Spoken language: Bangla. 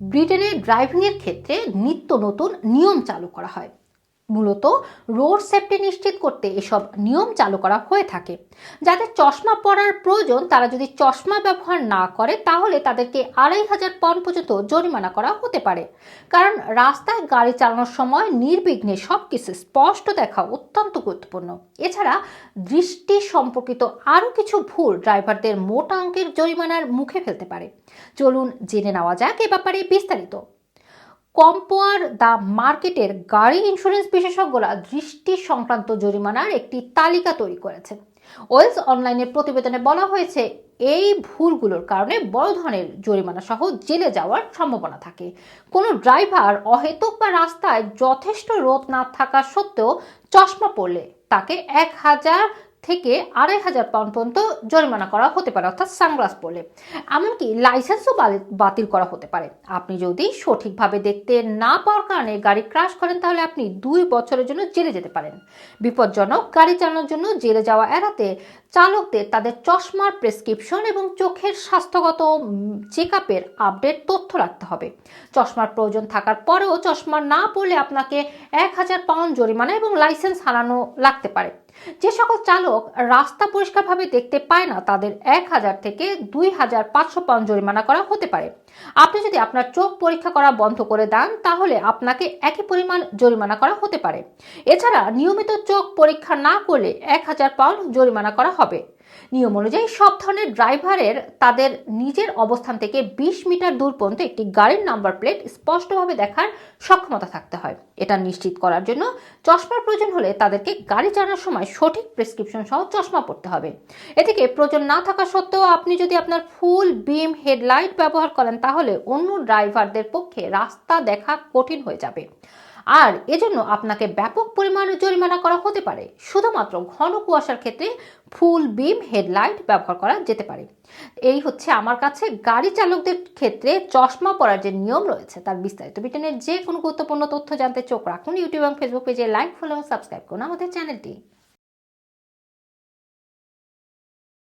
ব্রিটেনে ড্রাইভিংয়ের ক্ষেত্রে নিত্য নতুন নিয়ম চালু করা হয়। মূলত রোড সেফটি নিশ্চিত করতে এসব নিয়ম চালু করা হয়ে থাকে। যাদের চশমা পরার প্রয়োজন, তারা যদি চশমা ব্যবহার না করে, তাহলে তাদেরকে আড়াই হাজার পাউন্ড পর্যন্ত জরিমানা করা হতে পারে। কারণ রাস্তায় গাড়ি চালানোর সময় নির্বিঘ্নে সব কিছু স্পষ্ট দেখা অত্যন্ত গুরুত্বপূর্ণ। এছাড়া দৃষ্টি সম্পর্কিত আরও কিছু ভুল ড্রাইভারদের মোটা অঙ্কের জরিমানার মুখে ফেলতে পারে। চলুন জেনে নেওয়া যাক এ ব্যাপারে বিস্তারিত। কম্পোয়ার দ্য মার্কেটের গাড়ি ইন্স্যুরেন্স বিশেষজ্ঞরা দৃষ্টি সংক্রান্ত জরিমানার একটি তালিকা তৈরি করেছেন ওয়েলস অনলাইনের প্রতিবেদনে বলা হয়েছে, এই ভুলগুলোর কারণে বড় ধরনের জরিমানা সহ জেলে যাওয়ার সম্ভাবনা থাকে। কোনো ড্রাইভার অহেতুক বা রাস্তায় যথেষ্ট রোদ না থাকা সত্ত্বেও চশমা পরলে তাকে এক হাজার থেকে আড়াই হাজার পাউন্ড পর্যন্ত জরিমানা করা হতে পারে, অর্থাৎ সানগ্লাস পরলে। এমনকি লাইসেন্সও বাতিল করা হতে পারে। আপনি যদি সঠিকভাবে দেখতে না পাওয়ার কারণে গাড়ি ক্রাশ করেন, তাহলে আপনি দুই বছরের জন্য জেলে যেতে পারেন। বিপজ্জনক গাড়ি চালানোর জন্য জেলে যাওয়া এড়াতে চালকদের তাদের চশমার প্রেসক্রিপশন এবং চোখের স্বাস্থ্যগত চেক আপের আপডেট তথ্য রাখতে হবে। চশমার প্রয়োজন থাকার পরেও চশমা না পড়লে আপনাকে এক হাজার পাউন্ড জরিমানা এবং লাইসেন্স হারানো লাগতে পারে। যে সকল চালক রাস্তা পরিষ্কারভাবে দেখতে পায় না, তাদের এক হাজার থেকে দুই হাজার পাঁচশো পাউন্ড জরিমানা করা হতে পারে। আপনি যদি আপনার চোখ পরীক্ষা করা বন্ধ করে দেন, তাহলে আপনাকে একই পরিমাণ জরিমানা করা হতে পারে। এছাড়া নিয়মিত চোখ পরীক্ষা না করলে এক হাজার পাউন্ড জরিমানা করা হবে। নিয়ম অনুযায়ী সব ধরনের ড্রাইভারের তাদের নিজের অবস্থান থেকে বিশ মিটার দূর পর্যন্ত একটি গাড়ির নাম্বার প্লেট স্পষ্টভাবে দেখার সক্ষমতা থাকতে হয়। এটা নিশ্চিত করার জন্য চশমার প্রয়োজন হলে তাদেরকে গাড়ি চালানোর সময় সঠিক প্রেসক্রিপশন সহ চশমা পড়তে হবে। এদিকে প্রয়োজন না থাকা সত্ত্বেও আপনি যদি আপনার ফুল বিম হেডলাইট ব্যবহার করেন, তাহলে অন্য ড্রাইভারদের পক্ষে রাস্তা দেখা কঠিন হয়ে যাবে। আর এজন্য আপনাকে ব্যাপক পরিমাণে জরিমানা করা হতে পারে। শুধুমাত্র ঘন কুয়াশার ক্ষেত্রে ফুল বিম হেডলাইট ব্যবহার করা যেতে পারে। এই হচ্ছে আমার কাছে গাড়ি চালকদের ক্ষেত্রে চশমা পরার যে নিয়ম রয়েছে, তার বিস্তারিত। ব্রিটেনের যে কোনো গুরুত্বপূর্ণ তথ্য জানতে চোখ রাখুন ইউটিউব এবং ফেসবুক পেজে লাইক ফলো সাবস্ক্রাইব করুন আমাদের চ্যানেলটি